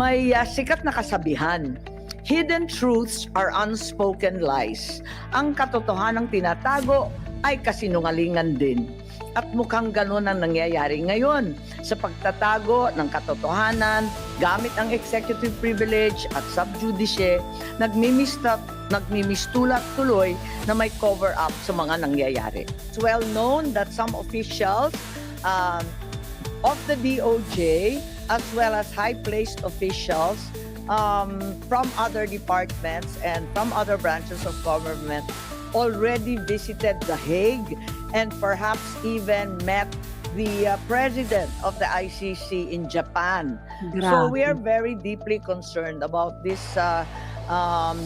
May ah, sikat na kasabihan. Hidden truths are unspoken lies. Ang katotohanang tinatago ay kasinungalingan din. At mukhang ganun ang nangyayari ngayon sa pagtatago ng katotohanan gamit ang executive privilege at subjudice, nagmimista, nagmimistulak tuloy na may cover up sa mga nangyayari. It's well known that some officials um, of the DOJ as well as high-placed officials um, from other departments and from other branches of government already visited The Hague and perhaps even met the uh, president of the ICC in Japan. So we are very deeply concerned about this uh, um,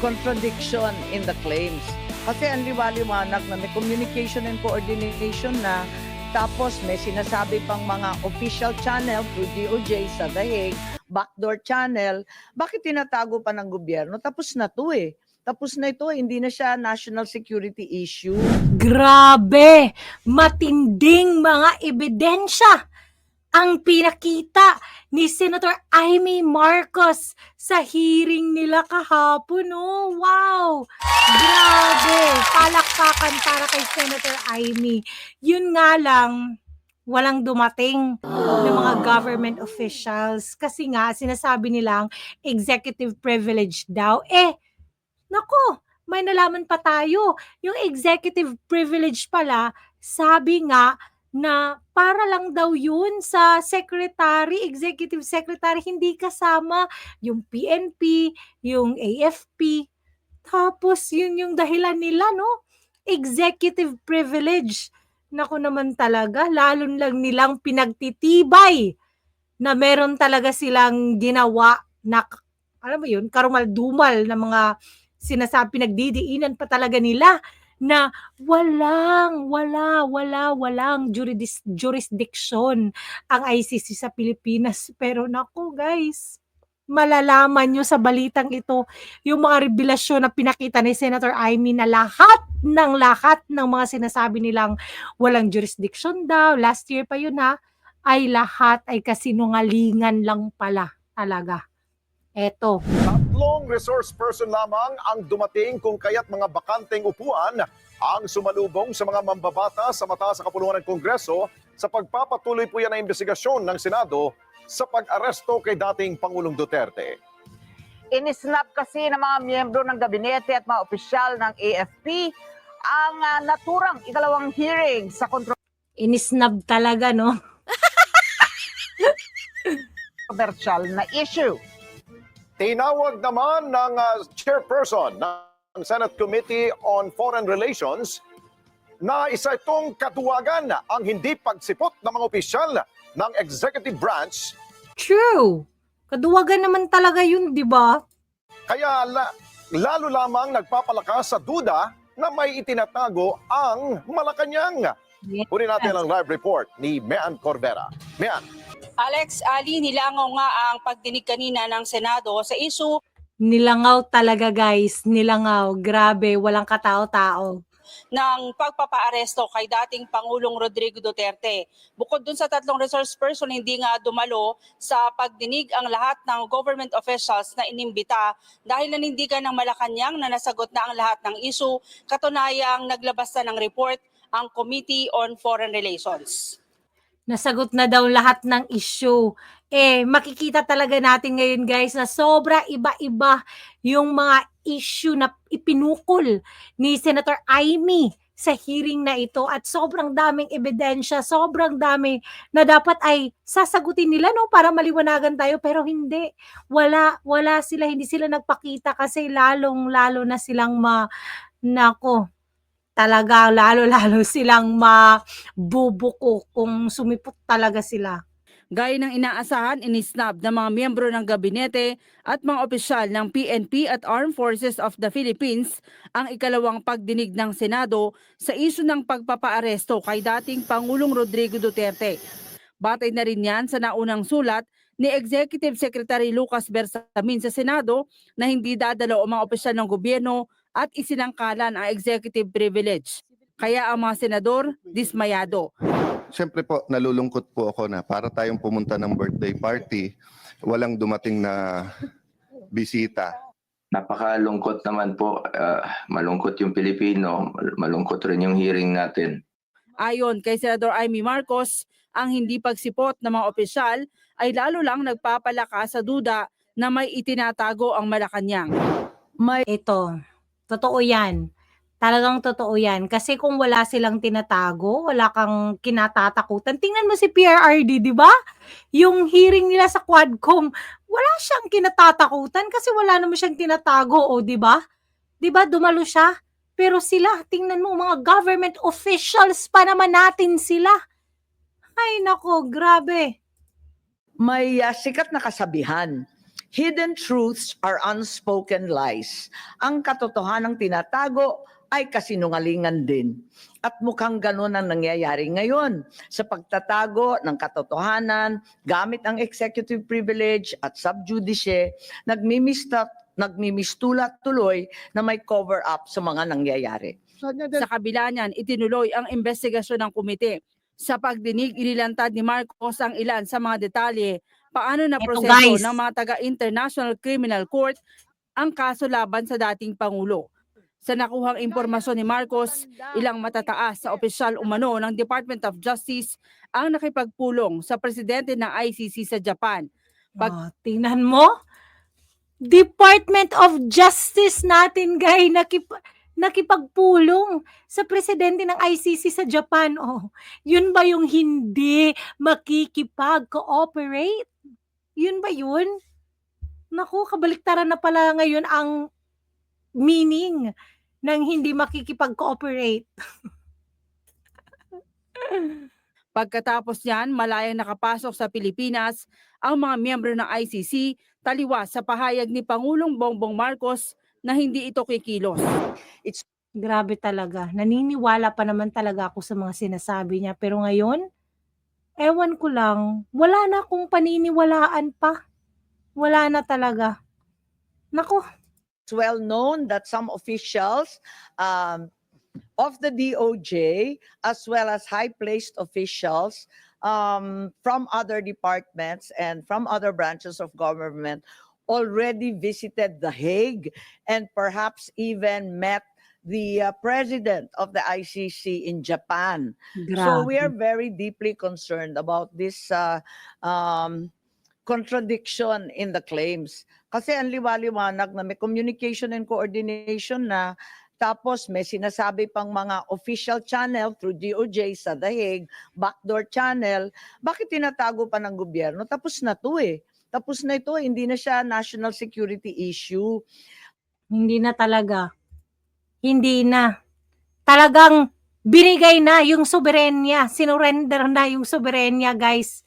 contradiction in the claims. Kasi ang liwaliwanag na may communication and coordination na tapos may sinasabi pang mga official channel through DOJ sa The Hague, backdoor channel. Bakit tinatago pa ng gobyerno? Tapos na to eh. Tapos na ito, hindi na siya national security issue. Grabe! Matinding mga ebidensya ang pinakita ni Senator Amy Marcos sa hearing nila kahapon. Oh, wow! Grabe! Palakpakan para kay Senator Amy. Yun nga lang, walang dumating ng mga government officials kasi nga sinasabi nilang executive privilege daw. Eh, nako, may nalaman pa tayo. Yung executive privilege pala, sabi nga na para lang daw yun sa secretary, executive secretary, hindi kasama yung PNP, yung AFP. Tapos yun yung dahilan nila, no? Executive privilege. Naku naman talaga, lalo lang nilang pinagtitibay na meron talaga silang ginawa na, alam mo yun, karumal-dumal na mga sinasabi, pinagdidiinan pa talaga nila na walang, wala, wala, walang juridis, jurisdiction ang ICC sa Pilipinas. Pero naku guys, malalaman nyo sa balitang ito yung mga revelasyon na pinakita ni Senator Amy na lahat ng lahat ng mga sinasabi nilang walang jurisdiction daw, last year pa yun ha, ay lahat ay kasinungalingan lang pala talaga. Eto. Tatlong resource person lamang ang dumating kung kaya't mga bakanteng upuan ang sumalubong sa mga mambabata sa mataas sa kapulungan ng Kongreso sa pagpapatuloy po yan ng investigasyon ng Senado sa pag-aresto kay dating Pangulong Duterte. inisnap kasi ng mga miyembro ng gabinete at mga opisyal ng AFP ang ah, naturang ikalawang hearing sa Inisnab talaga, no? controversial na issue. Tinawag naman ng ah, chairperson ng Senate Committee on Foreign Relations na isa itong katuwagan ang hindi pagsipot ng mga opisyal ng executive branch True. Kaduwagan naman talaga yun, di ba? Kaya la- lalo lamang nagpapalakas sa duda na may itinatago ang Malacanang. Yes. Kunin natin ang live report ni Mean Corbera. Mean, Alex, Ali, nilangaw nga ang pagdinig kanina ng Senado sa isu Nilangaw talaga, guys. Nilangaw. Grabe, walang katao-tao. ng pagpapaaresto kay dating Pangulong Rodrigo Duterte. Bukod dun sa tatlong resource person, hindi nga dumalo sa pagdinig ang lahat ng government officials na inimbita dahil nanindigan ng Malacanang na nasagot na ang lahat ng isu, katunayang naglabas na ng report ang Committee on Foreign Relations. Nasagot na daw lahat ng issue. Eh, makikita talaga natin ngayon, guys, na sobra iba-iba yung mga issue na ipinukol ni Senator Amy sa hearing na ito at sobrang daming ebidensya, sobrang dami na dapat ay sasagutin nila no para maliwanagan tayo pero hindi. Wala wala sila hindi sila nagpakita kasi lalong lalo na silang ma nako talaga lalo-lalo silang mabubuko kung sumipot talaga sila. Gaya ng inaasahan, inisnab ng mga miyembro ng gabinete at mga opisyal ng PNP at Armed Forces of the Philippines ang ikalawang pagdinig ng Senado sa isu ng pagpapaaresto kay dating Pangulong Rodrigo Duterte. Batay na rin yan sa naunang sulat ni Executive Secretary Lucas Bersamin sa Senado na hindi dadalo ang mga opisyal ng gobyerno at isinangkalan ang executive privilege. Kaya ang mga senador dismayado. Siyempre po, nalulungkot po ako na para tayong pumunta ng birthday party, walang dumating na bisita. Napakalungkot naman po. Ah, malungkot yung Pilipino, mal- malungkot rin yung hearing natin. Ayon kay Senador Amy Marcos, ang hindi pagsipot ng mga opisyal ay lalo lang nagpapalakas sa duda na may itinatago ang Malacanang. May Ito, totoo yan. Talagang totoo yan. Kasi kung wala silang tinatago, wala kang kinatatakutan. Tingnan mo si PRRD, di ba? Yung hearing nila sa Quadcom, wala siyang kinatatakutan kasi wala naman siyang tinatago, o di ba? Di ba dumalo siya? Pero sila, tingnan mo, mga government officials pa naman natin sila. Ay nako, grabe. may ah, sikat na kasabihan. Hidden truths are unspoken lies. Ang katotohanang tinatago ay kasinungalingan din. At mukhang ganun ang nangyayari ngayon sa pagtatago ng katotohanan gamit ang executive privilege at subjudice, nagmimista, nagmimistula tuloy na may cover up sa mga nangyayari. Sa kabila niyan, itinuloy ang investigasyon ng komite. Sa pagdinig, inilantad ni Marcos ang ilan sa mga detalye paano na Eto, proseso guys. ng mga taga-International Criminal Court ang kaso laban sa dating Pangulo. Sa nakuhang impormasyon ni Marcos, ilang matataas sa opisyal umano ng Department of Justice ang nakipagpulong sa presidente ng ICC sa Japan. Pag- Oh, tingnan mo. Department of Justice natin, guy, nakip nakipagpulong sa presidente ng ICC sa Japan. Oh, yun ba yung hindi makikipag-cooperate? Yun ba yun? Naku, kabaliktaran na pala ngayon ang meaning ng hindi makikipag-cooperate. Pagkatapos niyan, malayang nakapasok sa Pilipinas ang mga miyembro ng ICC taliwas sa pahayag ni Pangulong Bongbong Marcos na hindi ito kikilos. Grabe talaga. Naniniwala pa naman talaga ako sa mga sinasabi niya. Pero ngayon, ewan ko lang, wala na akong paniniwalaan pa. Wala na talaga. Naku, It's well known that some officials um, of the DOJ, as well as high-placed officials um, from other departments and from other branches of government, already visited The Hague and perhaps even met the uh, president of the ICC in Japan. So we are very deeply concerned about this uh, um, contradiction in the claims. Kasi ang liwaliwanag na may communication and coordination na tapos may sinasabi pang mga official channel through DOJ sa The Hague, backdoor channel. Bakit tinatago pa ng gobyerno? Tapos na to eh. Tapos na ito, hindi na siya national security issue. hindi na talaga. Hindi na. Talagang binigay na yung soberenya. Sinurrender na yung soberenya, guys.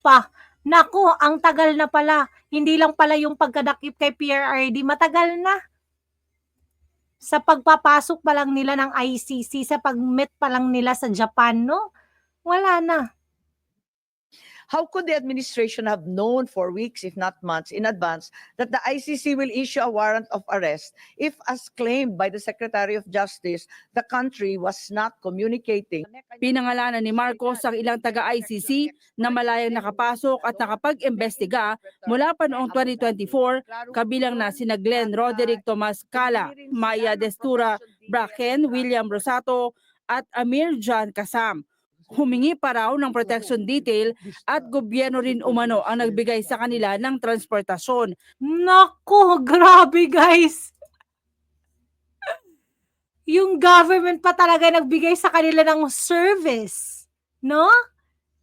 Pa, naku, ang tagal na pala. Hindi lang pala yung pagkadakip kay PRRD, matagal na. Sa pagpapasok pa lang nila ng ICC, sa pag-meet pa lang nila sa Japan, no? Wala na. How could the administration have known for weeks, if not months, in advance that the ICC will issue a warrant of arrest if, as claimed by the Secretary of Justice, the country was not communicating? Pinangalanan ni Marcos ang ilang taga-ICC na malayang nakapasok at nakapag-imbestiga mula pa noong 2024 kabilang na sina Glenn Roderick Tomas Cala, Maya Destura Bracken, William Rosato at Amir John Kasam. Humingi pa raw ng protection detail at gobyerno rin umano ang nagbigay sa kanila ng transportasyon. Nako, grabe guys. Yung government pa talaga nagbigay sa kanila ng service. No?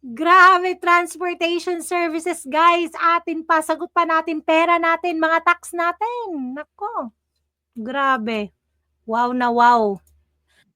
Grabe, transportation services, guys. Atin pa, sagot pa natin pera natin, mga tax natin. Nako. Grabe. Wow na wow.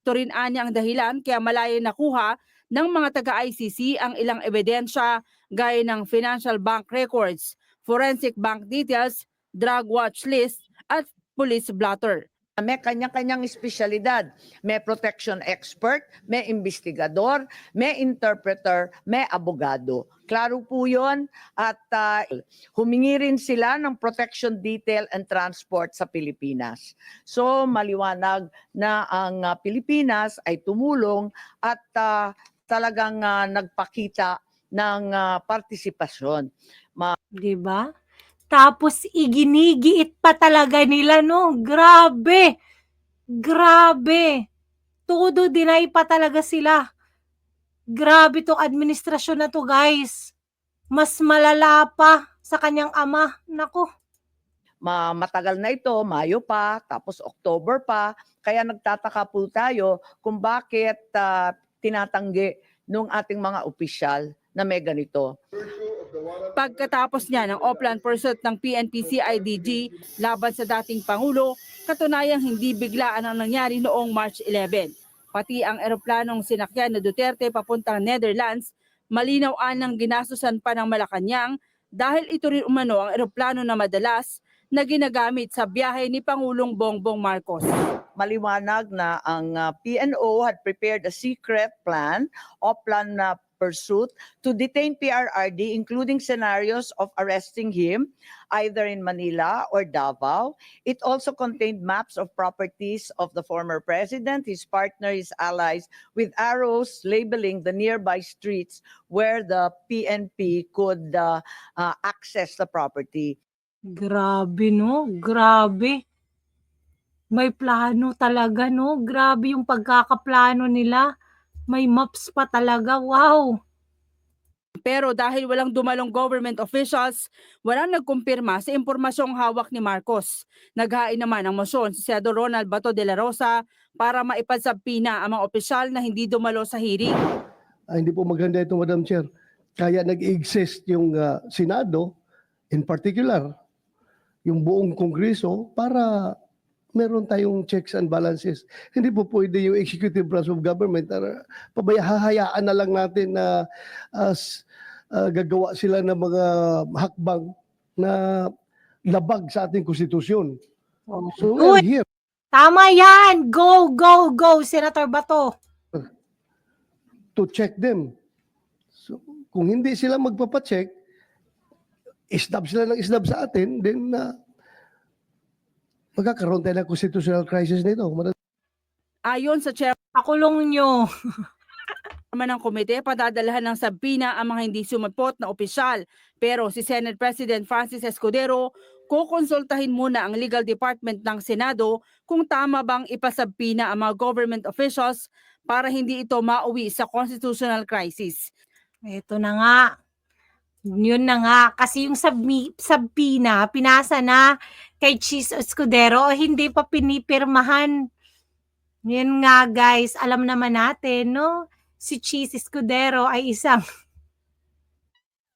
Ito rin anya ang dahilan kaya malayo nakuha ng mga taga-ICC ang ilang ebidensya gaya ng financial bank records, forensic bank details, drug watch list at police blotter. May kanya-kanyang espesyalidad. May protection expert, may investigador, may interpreter, may abogado. Klaro po yun. At ah, humingi rin sila ng protection detail and transport sa Pilipinas. So maliwanag na ang ah, Pilipinas ay tumulong at ah, talagang ah, nagpakita ng ah, partisipasyon. 'di ba? Tapos iginigiit pa talaga nila no. Grabe. Grabe. Todo deny pa talaga sila. Grabe tong administrasyon na to, guys. Mas malala pa sa kanyang ama. Nako. Ma matagal na ito, Mayo pa, tapos October pa, kaya nagtataka po tayo kung bakit ah, tinatanggi nung ating mga opisyal na may ganito. Pagkatapos niya ng Oplan pursuit ng PNP-CIDG laban sa dating Pangulo, katunayang hindi biglaan ang nangyari noong March 11. Pati ang eroplanong sinakyan na Duterte papuntang Netherlands, malinaw ang ginastusan pa ng Malacanang dahil ito rin umano ang eroplano na madalas na ginagamit sa biyahe ni Pangulong Bongbong Marcos. Maliwanag na ang ah, PNO had prepared a secret plan o plan na pursuit to detain PRRD including scenarios of arresting him either in Manila or Davao. It also contained maps of properties of the former president, his partner, his allies with arrows labeling the nearby streets where the PNP could uh, uh, access the property. Grabe no. Grabe. May plano talaga no. Grabe yung pagkakaplano nila. May maps pa talaga. Wow. Pero dahil walang dumalong government officials, walang nagkumpirma sa impormasyong hawak ni Marcos. Naghain naman ng motion si Senador Ronald Bato de la Rosa para maipagsabpina ang mga opisyal na hindi dumalo sa hearing. Ah, hindi po maganda ito, Madam Chair. Kaya nag-exist yung ah, Senado, in particular, yung buong Kongreso, para meron tayong checks and balances. Hindi po pwede yung executive branch of government, uh, pabaya, hahayaan na lang natin na as ah, gagawa sila ng mga hakbang na labag sa ating konstitusyon. So Good. here Tama yan. Go, go, go, Senator Bato. to check them. So, kung hindi sila magpapacheck, isnab sila ng isnab sa atin, then uh, magkakaroon tayo ng constitutional crisis nito. Ayon sa chairman Pakulong nyo. ng komite, padadalahan ng sabina ang mga hindi sumipot na opisyal. Pero si Senate President Francis Escudero, kukonsultahin muna ang legal department ng Senado kung tama bang ipasabpina ang mga government officials para hindi ito mauwi sa constitutional crisis. Ito na nga. Yun na nga. Kasi yung sabmi, sabpina, pinasa na kay Cheese Escudero, hindi pa pinipirmahan. Yun nga guys, alam naman natin, no? Si Cheese Escudero ay isang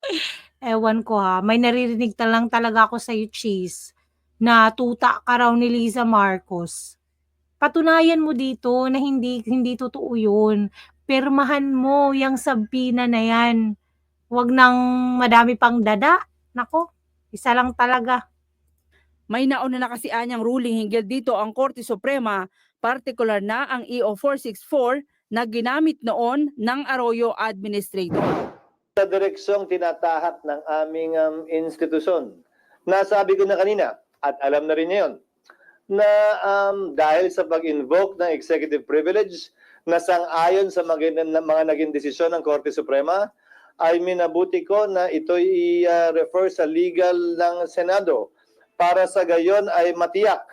Ewan ko ha, may naririnig ta lang talaga ako sa Cheese na tuta ka raw ni Liza Marcos. Patunayan mo dito na hindi hindi totoo 'yun. Pirmahan mo yung sabpina na yan. Huwag nang madami pang dada. Nako, isa lang talaga. May nauna na kasi anyang ruling hinggil dito ang Korte Suprema, partikular na ang EO 464 na ginamit noon ng Arroyo Administrator. sa direksyong tinatahat ng aming um, institusyon. Nasabi ko na kanina, at alam na rin niya yun, na um, dahil sa pag-invoke ng executive privilege na sang-ayon sa mga, na, mga naging desisyon ng Korte Suprema, ay minabuti ko na ito i-refer sa legal ng Senado para sa gayon ay matiyak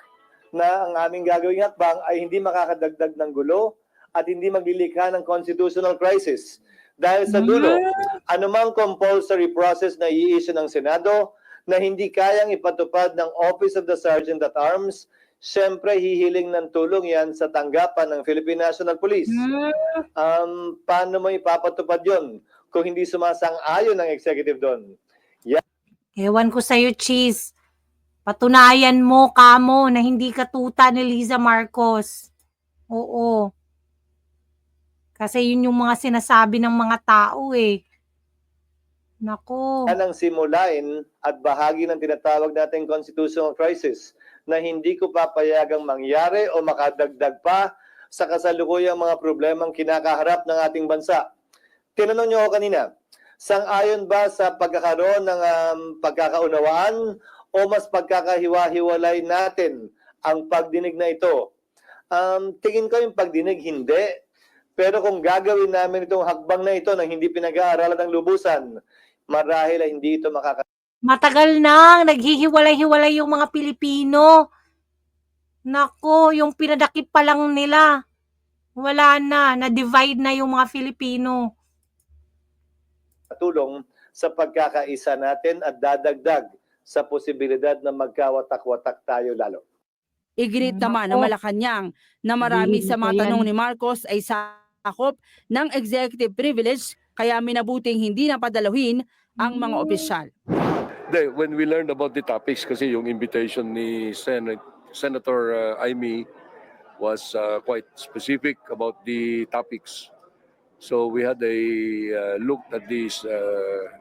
na ang aming gagawing hakbang ay hindi makakadagdag ng gulo at hindi maglilikha ng constitutional crisis. Dahil sa dulo, anumang compulsory process na i-issue ng Senado na hindi kayang ipatupad ng Office of the Sergeant at Arms, syempre hihiling ng tulong yan sa tanggapan ng Philippine National Police. Um, paano mo ipapatupad yon kung hindi sumasang-ayon ng executive doon? Ewan ko sa'yo, Cheese. Patunayan mo, kamo, na hindi ka tuta ni Liza Marcos. Oo. Kasi yun yung mga sinasabi ng mga tao eh. Nako. Yan ang simulain at bahagi ng tinatawag nating constitutional crisis na hindi ko papayagang mangyari o makadagdag pa sa kasalukuyang mga problemang kinakaharap ng ating bansa. Tinanong niyo ako kanina, sang-ayon ba sa pagkakaroon ng um, pagkakaunawaan o mas pagkakahiwa-hiwalay natin ang pagdinig na ito? Um, tingin ko yung pagdinig hindi. Pero kung gagawin namin itong hakbang na ito nang hindi pinag-aaralan ng lubusan, marahil ay hindi ito makaka Matagal nang naghihiwalay-hiwalay yung mga Pilipino. Nako, yung pinadakip pa lang nila. Wala na, na-divide na yung mga Filipino. Tulong sa pagkakaisa natin at dadagdag sa posibilidad na magkawatak-watak tayo lalo. Iginit naman ng. Malacanang na marami Hindi sa mga tanong ni Marcos ay sakop ng executive privilege kaya minabuting hindi napadaluhin ang mga opisyal. Hindi, when we learned about the topics kasi yung invitation ni Senate, Senator uh, Amy was uh, quite specific about the topics. So we had a uh, look at these uh,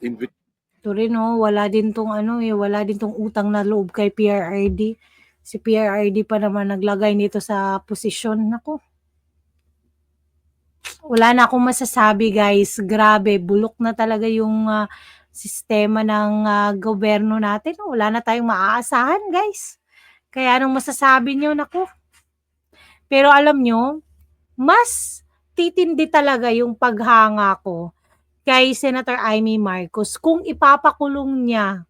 invitation Ito rin oh, wala din tong ano eh, wala din tong utang na loob kay PRRD. Si PRRD pa naman naglagay nito sa posisyon. Nako. Wala na akong masasabi guys. Grabe, bulok na talaga yung ah, sistema ng ah, gobyerno natin. Wala na tayong maaasahan guys. Kaya anong masasabi nyo? Nako. Pero alam nyo, mas titindi talaga yung paghanga ko kay Senator Amy Marcos kung ipapakulong niya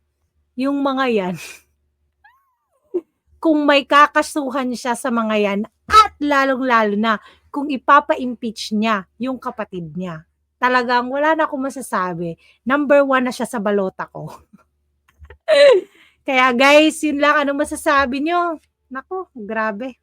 yung mga yan. kung may kakasuhan siya sa mga yan at lalong-lalo na kung ipapa-impeach niya yung kapatid niya. Talagang wala na akong masasabi. Number one na siya sa balota ko. Kaya guys, yun lang. Ano masasabi nyo? Nako, grabe.